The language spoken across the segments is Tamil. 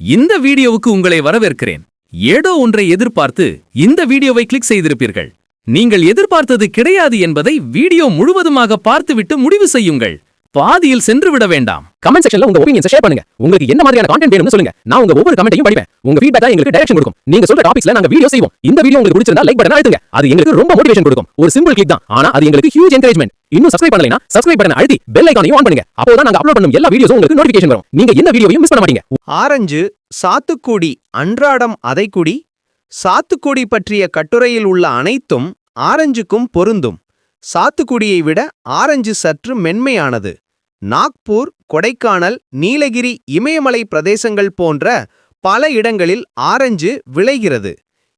இந்த வீடியோவுக்கு உங்களை வரவேற்கிறேன். ஏதோ ஒன்றை எதிர்பார்த்து இந்த வீடியோவை கிளிக் செய்திருப்பீர்கள். நீங்கள் எதிர்பார்த்தது கிடையாது என்பதை வீடியோ முழுவதுமாக பார்த்துவிட்டு முடிவு செய்யுங்கள். பாதியில் சென்று விட வேண்டாம். கமெண்ட் செக்ஷன்ல உங்க ஒப்பீனியன்ஸ் ஷேர் பண்ணுங்க. உங்களுக்கு என்ன மாதிரியான கான்டென்ட் வேணும்னு சொல்லுங்க. நான் உங்க ஒவ்வொரு கமெண்ட்டையும் படிப்பேன். உங்க ஃபீட்பேக்கா எங்களுக்கு டைரக்ஷன் கொடுக்கும். நீங்க சொல்ற டாபிக்ஸ்ல நாங்க வீடியோ செய்வோம். இந்த வீடியோ உங்களுக்கு பிடிச்சிருந்தா லைக் பட்டன் அழுத்துங்க. அது எங்களுக்கு ரொம்ப மோட்டிவேஷன் கொடுக்கும். ஒரு சிம்பிள் கிளிக் தான். ஆனா அது எங்களுக்கு ஹியூஜ் என்கரேஜ்மெண்ட் இன்னும் சப்ஸ்கிரைப் பண்ணலைனா சப்ஸ்கிரைப் பட்டன் அழுத்தி பெல் ஐகானையும் ஆன் பண்ணுங்க. அப்போதான் நாங்க அப்லோட் பண்ணும் எல்லா வீடியோஸும் உங்களுக்கு நோட்டிஃபிகேஷன் வரும். நீங்க என்ன வீடியோவையும் மிஸ் பண்ண மாட்டீங்க. ஆரஞ்சு சாத்துக்குடி அன்றாடம் அதைக்குடி. சாத்துக்குடி பற்றிய கட்டுரையில் உள்ள அனைத்தும் ஆரஞ்சுக்கும் பொருந்தும். சாத்துக்குடியை விட ஆரஞ்சு சற்று மென்மையானது. நாக்பூர் கொடைக்கானல் நீலகிரி இமயமலை பிரதேசங்கள் போன்ற பல இடங்களில் ஆரஞ்சு விளைகிறது.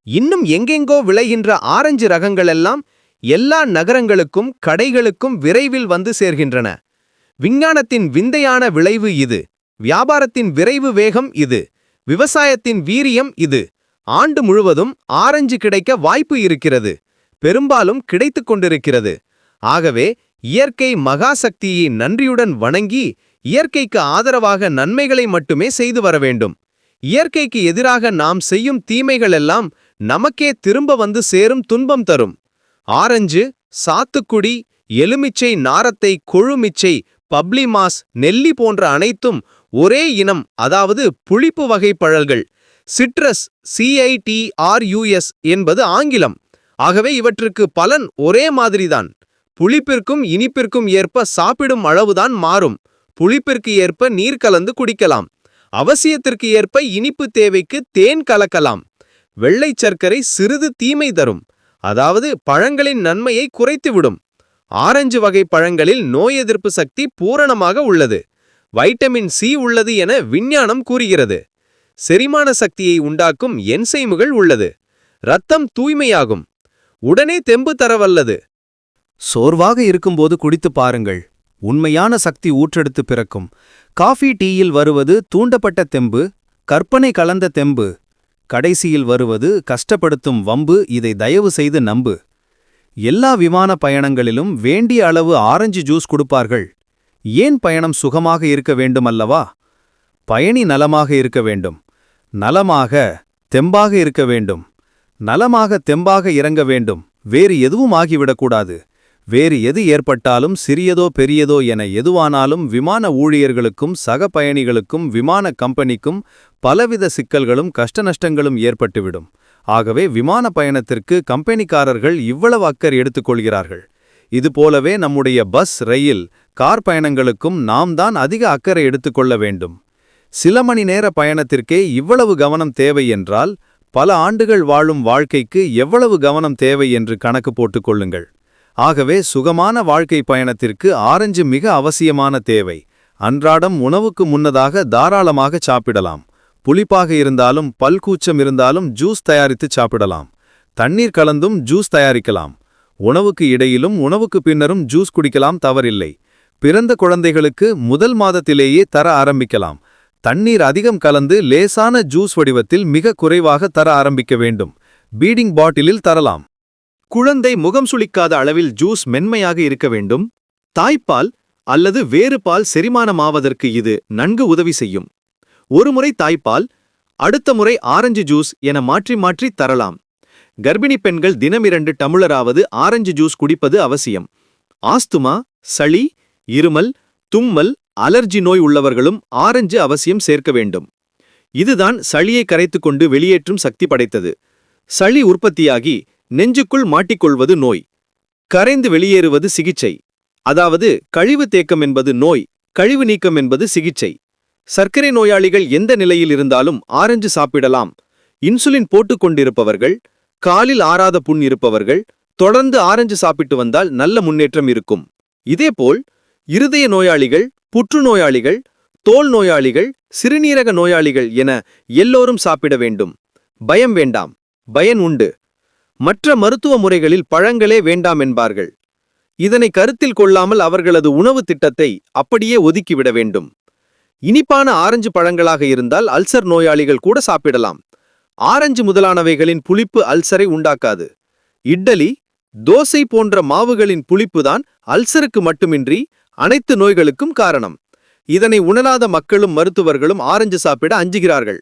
இன்னும் எங்கெங்கோ விளைகின்ற ஆரஞ்சு ரகங்களெல்லாம் எல்லா நகரங்களுக்கும் கடைகளுக்கும் விரைவில் வந்து சேர்கின்றன. விஞ்ஞானத்தின் விந்தையான விளைவு இது. வியாபாரத்தின் விரைவு வேகம் இது. விவசாயத்தின் வீரியம் இது. ஆண்டு முழுவதும் ஆரஞ்சு கிடைக்க வாய்ப்பு இருக்கிறது. பெரும்பாலும் கிடைத்துக் கொண்டிருக்கிறது. ஆகவே இயற்கை மகாசக்தியை நன்றியுடன் வணங்கி இயற்கைக்கு ஆதரவாக நன்மைகளை மட்டுமே செய்து வர வேண்டும். இயற்கைக்கு எதிராக நாம் செய்யும் தீமைகளெல்லாம் நமக்கே திரும்ப வந்து சேரும் துன்பம் தரும். ஆரஞ்சு சாத்துக்குடி எலுமிச்சை நாரத்தை கொழுமிச்சை பப்ளிமாஸ் நெல்லி போன்ற அனைத்தும் ஒரே இனம் அதாவது புளிப்பு வகை பழல்கள் சிட்ரஸ் சிஐடிஆர்யூஎஸ் என்பது ஆங்கிலம். ஆகவே இவற்றுக்கு பலன் ஒரே மாதிரிதான். புளிப்பிற்கும் இனிப்பிற்கும் ஏற்ப சாப்பிடும் அளவுதான் மாறும். புளிப்பிற்கு ஏற்ப நீர் கலந்து குடிக்கலாம். அவசியத்திற்கு ஏற்ப இனிப்பு தேவைக்கு தேன் கலக்கலாம். வெள்ளைச் சர்க்கரை சிறிது தீமை தரும். அதாவது பழங்களின் நன்மையை குறைத்துவிடும். ஆரஞ்சு வகை பழங்களில் நோய் எதிர்ப்பு சக்தி பூரணமாக உள்ளது. வைட்டமின் சி உள்ளது என விஞ்ஞானம் கூறுகிறது. செரிமான சக்தியை உண்டாக்கும் என்சைமுகள் உள்ளது. ரத்தம் தூய்மையாகும். உடனே தெம்பு தரவல்லது. சோர்வாக இருக்கும்போது குடித்துப் பாருங்கள். உண்மையான சக்தி ஊற்றெடுத்து பிறக்கும். காஃபி டீயில் வருவது தூண்டப்பட்ட தெம்பு கற்பனை கலந்த தெம்பு. கடைசியில் வருவது கஷ்டப்படுத்தும் வம்பு இதை தயவு செய்து நம்பு. எல்லா விமான பயணங்களிலும் வேண்டிய அளவு ஆரஞ்சு ஜூஸ் கொடுப்பார்கள். ஏன் பயணம் சுகமாக இருக்க வேண்டும் அல்லவா பயணி நலமாக இருக்க வேண்டும். நலமாக தெம்பாக இருக்க வேண்டும். நலமாக தெம்பாக இறங்க வேண்டும். வேறு எதுவும் ஆகிவிடக்கூடாது வேறு எது ஏற்பட்டாலும் சிறியதோ பெரியதோ என எதுவானாலும் விமான ஊழியர்களுக்கும் சக பயணிகளுக்கும் விமான கம்பெனிக்கும் பலவித சிக்கல்களும் கஷ்டநஷ்டங்களும் ஏற்பட்டுவிடும். ஆகவே விமான பயணத்திற்கு கம்பெனிக்காரர்கள் இவ்வளவு அக்கறை எடுத்துக்கொள்கிறார்கள் இதுபோலவே நம்முடைய பஸ் ரயில் கார் பயணங்களுக்கும் நாம் தான் அதிக அக்கறை எடுத்துக்கொள்ள வேண்டும். சில மணி நேர பயணத்திற்கே இவ்வளவு கவனம் தேவை என்றால் பல ஆண்டுகள் வாழும் வாழ்க்கைக்கு எவ்வளவு கவனம் தேவை என்று கணக்கு போட்டுக் கொள்ளுங்கள். ஆகவே சுகமான வாழ்க்கை பயணத்திற்கு ஆரஞ்சு மிக அவசியமான தேவை. அன்றாடம் உணவுக்கு முன்னதாக தாராளமாக சாப்பிடலாம். புளிப்பாக இருந்தாலும் பல்கூச்சம் இருந்தாலும் ஜூஸ் தயாரித்து சாப்பிடலாம். தண்ணீர் கலந்தும் ஜூஸ் தயாரிக்கலாம். உணவுக்கு இடையிலும் உணவுக்கு பின்னரும் ஜூஸ் குடிக்கலாம் தவறில்லை. பிறந்த குழந்தைகளுக்கு முதல் மாதத்திலேயே தர ஆரம்பிக்கலாம். தண்ணீர் அதிகம் கலந்து லேசான ஜூஸ் வடிவத்தில் மிக குறைவாக தர ஆரம்பிக்க வேண்டும். பீடிங் பாட்டிலில் தரலாம். குழந்தை முகம் சுளிக்காத அளவில் ஜூஸ் மென்மையாக இருக்க வேண்டும். தாய்ப்பால் அல்லது வேறு பால் செரிமானமாவதற்கு இது நன்கு உதவி செய்யும். ஒருமுறை தாய்ப்பால் அடுத்த முறை ஆரஞ்சு ஜூஸ் என மாற்றி மாற்றி தரலாம். கர்ப்பிணி பெண்கள் தினமிரண்டு டமுளராவது ஆரஞ்சு ஜூஸ் குடிப்பது அவசியம். ஆஸ்துமா சளி இருமல் தும்மல் அலர்ஜி நோய் உள்ளவர்களும் ஆரஞ்சு அவசியம் சேர்க்க வேண்டும். இதுதான் சளியை கரைத்துக்கொண்டு வெளியேற்றும் சக்தி படைத்தது. சளி உற்பத்தியாகி நெஞ்சுக்குள் மாட்டிக்கொள்வது நோய். கரைந்து வெளியேறுவது சிகிச்சை. அதாவது கழிவு தேக்கம் என்பது நோய் கழிவு நீக்கம் என்பது சிகிச்சை. சர்க்கரை நோயாளிகள் எந்த நிலையில் இருந்தாலும் ஆரஞ்சு சாப்பிடலாம். இன்சுலின் போட்டுக்கொண்டிருப்பவர்கள் காலில் ஆறாத புண் இருப்பவர்கள் தொடர்ந்து ஆரஞ்சு சாப்பிட்டு வந்தால் நல்ல முன்னேற்றம் இருக்கும். இதேபோல் இருதய நோயாளிகள் புற்றுநோயாளிகள் தோல் நோயாளிகள் சிறுநீரக நோயாளிகள் என எல்லோரும் சாப்பிட வேண்டும். பயம் வேண்டாம். பயன் உண்டு. மற்ற மருத்துவ முறைகளில் பழங்களே வேண்டாம் என்பார்கள். இதனை கருத்தில் கொள்ளாமல் அவர்களது உணவு திட்டத்தை அப்படியே ஒதுக்கிவிட வேண்டும். இனிப்பான ஆரஞ்சு பழங்களாக இருந்தால் அல்சர் நோயாளிகள் கூட சாப்பிடலாம். ஆரஞ்சு முதலானவைகளின் புளிப்பு அல்சரை உண்டாக்காது. இட்டலி தோசை போன்ற மாவுகளின் புளிப்புதான் அல்சருக்கு மட்டுமின்றி அனைத்து நோய்களுக்கும் காரணம். இதனை உணராத மக்களும் மருத்துவர்களும் ஆரஞ்சு சாப்பிட அஞ்சுகிறார்கள்.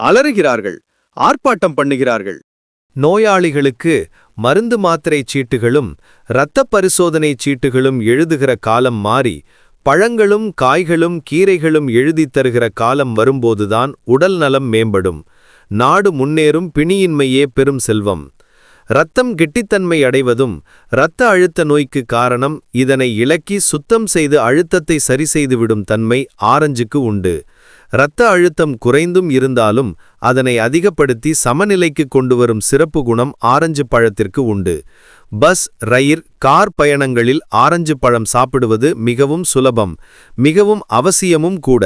அலறுகிறார்கள். ஆர்ப்பாட்டம் பண்ணுகிறார்கள். நோயாளிகளுக்கு மருந்து மாத்திரை சீட்டுகளும் இரத்த பரிசோதனை சீட்டுகளும் எழுதுகிற காலம் மாறி பழங்களும் காய்களும் கீரைகளும் எழுதித் தருகிற காலம் வரும்போதுதான் உடல் நலம் மேம்படும். நாடு முன்னேறும் பிணியின்மையே பெரும் செல்வம். இரத்தம் கெட்டித்தன்மை அடைவதும் இரத்த அழுத்த நோய்க்கு காரணம் இதனை இலக்கி சுத்தம் செய்து அழுத்தத்தை சரி செய்துவிடும் தன்மை ஆரஞ்சுக்கு உண்டு. இரத்த அழுத்தம் குறைந்தும் இருந்தாலும் அதனை அதிகப்படுத்தி சமநிலைக்கு கொண்டு வரும் சிறப்பு குணம் ஆரஞ்சு பழத்திற்கு உண்டு. பஸ் ரயில் கார் பயணங்களில் ஆரஞ்சு பழம் சாப்பிடுவது மிகவும் சுலபம் மிகவும் அவசியமும் கூட.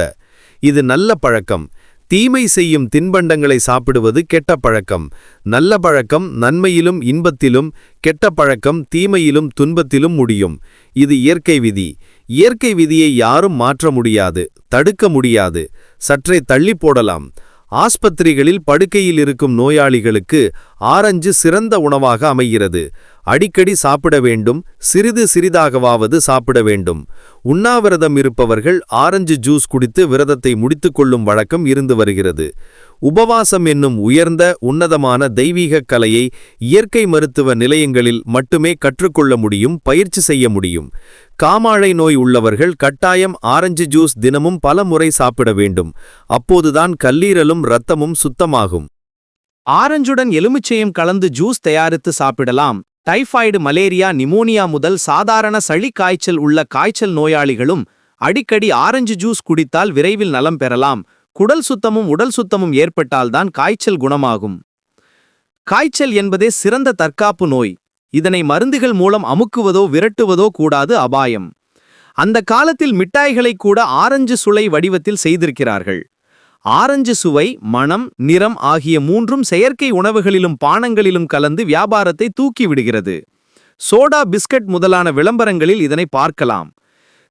இது நல்ல பழக்கம். தீமை செய்யும் தின்பண்டங்களை சாப்பிடுவது கெட்ட பழக்கம். நல்ல பழக்கம் நன்மையிலும் இன்பத்திலும் கெட்ட பழக்கம் தீமையிலும் துன்பத்திலும் முடியும். இது இயற்கை விதி. இயற்கை விதியை யாரும் மாற்ற முடியாது தடுக்க முடியாது. சற்றே தள்ளி போடலாம். ஆஸ்பத்திரிகளில் படுக்கையில் இருக்கும் நோயாளிகளுக்கு ஆரஞ்சு சிறந்த உணவாக அமைகிறது. அடிக்கடி சாப்பிட வேண்டும். சிறிது சிறிதாகவாவது சாப்பிட வேண்டும். உண்ணாவிரதம் இருப்பவர்கள் ஆரஞ்சு ஜூஸ் குடித்து விரதத்தை முடித்துக்கொள்ளும் வழக்கம் இருந்து வருகிறது. உபவாசம் என்னும் உயர்ந்த உன்னதமான தெய்வீக கலையை இயற்கை மருத்துவ நிலையங்களில் மட்டுமே கற்றுக்கொள்ள முடியும் பயிற்சி செய்ய முடியும். காமாழை நோய் உள்ளவர்கள் கட்டாயம் ஆரஞ்சு ஜூஸ் தினமும் பல முறை சாப்பிட வேண்டும். அப்போதுதான் கல்லீரலும் இரத்தமும் சுத்தமாகும். ஆரஞ்சுடன் எலுமிச்சையும் கலந்து ஜூஸ் தயாரித்து சாப்பிடலாம். டைஃபாய்டு மலேரியா நிமோனியா முதல் சாதாரண சளி காய்ச்சல் உள்ள காய்ச்சல் நோயாளிகளும் அடிக்கடி ஆரஞ்சு ஜூஸ் குடித்தால் விரைவில் நலம் பெறலாம். குடல் சுத்தமும் உடல் சுத்தமும் ஏற்பட்டால்தான் காய்ச்சல் குணமாகும். காய்ச்சல் என்பதே சிறந்த தற்காப்பு நோய். இதனை மருந்துகள் மூலம் அமுக்குவதோ விரட்டுவதோ கூடாது அபாயம். அந்த காலத்தில் மிட்டாய்களை கூட ஆரஞ்சு சுளை வடிவத்தில் செய்திருக்கிறார்கள். ஆரஞ்சு சுவை மணம் நிறம் ஆகிய மூன்றும் செயற்கை உணவுகளிலும் பானங்களிலும் கலந்து வியாபாரத்தை தூக்கிவிடுகிறது சோடா பிஸ்கட் முதலான விளம்பரங்களில் இதனை பார்க்கலாம்.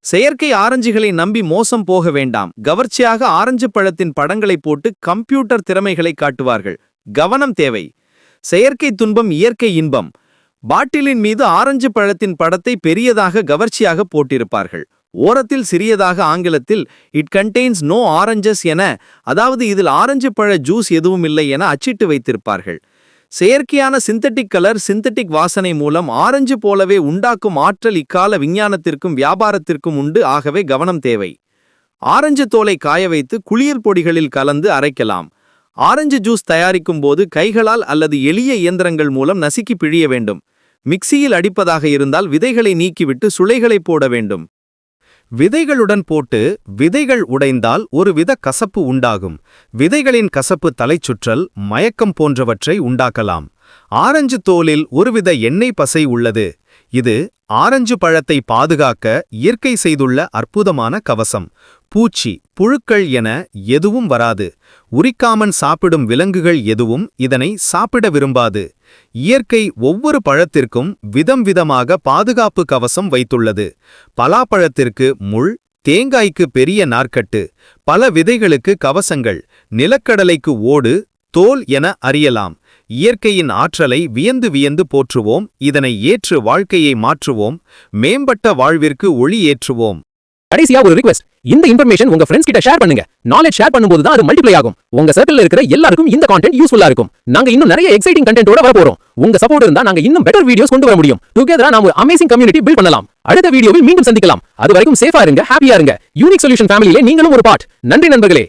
செயற்கை ஆரஞ்சுகளை நம்பி மோசம் போக வேண்டாம். கவர்ச்சியாக ஆரஞ்சு பழத்தின் படங்களை போட்டு கம்ப்யூட்டர் திறமைகளை காட்டுவார்கள். கவனம் தேவை. செயற்கை துன்பம் இயற்கை இன்பம். பாட்டிலின் மீது ஆரஞ்சு பழத்தின் படத்தை பெரியதாக கவர்ச்சியாக போட்டிருப்பார்கள். ஓரத்தில் சிறியதாக ஆங்கிலத்தில் இட் கண்டெய்ன்ஸ் நோ ஆரஞ்சஸ் என அதாவது இதில் ஆரஞ்சு பழ ஜூஸ் எதுவும் இல்லை என அச்சிட்டு வைத்திருப்பார்கள். செயற்கையான சிந்தட்டிக் கலர் சிந்தட்டிக் வாசனை மூலம் ஆரஞ்சு போலவே உண்டாக்கும் ஆற்றல் இக்கால விஞ்ஞானத்திற்கும் வியாபாரத்திற்கும் உண்டு. ஆகவே கவனம் தேவை. ஆரஞ்சு தோலை காய வைத்து குளியல் பொடிகளில் கலந்து அரைக்கலாம். ஆரஞ்சு ஜூஸ் தயாரிக்கும் போது கைகளால் அல்லது எளிய இயந்திரங்கள் மூலம் நசுக்கி பிழிய வேண்டும். மிக்சியில் அடிப்பதாக இருந்தால் விதைகளை நீக்கிவிட்டு சுளைகளை போட வேண்டும். விதைகளுடன் போட்டு விதைகள் உடைந்தால் ஒருவித கசப்பு உண்டாகும். விதைகளின் கசப்பு தலைச்சுற்றல் மயக்கம் போன்றவற்றை உண்டாக்கலாம். ஆரஞ்சு தோலில் ஒருவித எண்ணெய் பசை உள்ளது. இது ஆரஞ்சு பழத்தை பாதுகாக்க இயற்கை செய்துள்ள அற்புதமான கவசம். பூச்சி புழுக்கள் என எதுவும் வராது. உரிக்காமன் சாப்பிடும் விலங்குகள் எதுவும் இதனை சாப்பிட விரும்பாது. இயற்கை ஒவ்வொரு பழத்திற்கும் விதம் விதமாக பாதுகாப்பு கவசம் வைத்துள்ளது. பலாப்பழத்திற்கு முள் தேங்காய்க்கு பெரிய நார்க்கட்டு பல விதைகளுக்கு கவசங்கள் நிலக்கடலைக்கு ஓடு தோல் என அறியலாம். இயற்கையின் ஆற்றலை வியந்து வியந்து போற்றுவோம் இதனை ஏற்று வாழ்க்கையை மாற்றுவோம் மேம்பட்ட வாழ்விற்கு ஒளி ஏற்றுவோம். கடைசியா ஒரு ரிக்வெஸ்ட் இந்த இன்ஃபர்மேஷன் உங்க ஃப்ரெண்ட்ஸ் கிட்ட ஷேர் பண்ணுங்க. நாலேஜ் ஷேர் பண்ணும்போது தான் அது மல்டிப்ளை ஆகும். உங்க சர்க்கிள்ல இருக்கிற எல்லாருக்கும் இந்த கான்டென்ட் யூஸ்ஃபுல்லா இருக்கும். நாங்க இன்னும் நிறைய எக்ஸைட்டிங் கண்டென்ட்டோட வர போறோம் உங்க சப்போர்ட் இருந்தா நாங்க இன்னும் பெட்டர் வீடியோஸ் கொண்டு வர முடியும். டுகெதரா நாம ஒரு அமேசிங் கம்யூனிட்டி பில்ட் பண்ணலாம். அடுத்த வீடியோவில் மீண்டும் சந்திக்கலாம். அது வரைக்கும் சேஃபா இருங்க ஹாப்பியா இருங்க. யூனிக் சொல்யூஷன் ஃபேமிலியிலே நீங்களும் ஒரு பார்ட் நன்றி நண்பர்களே.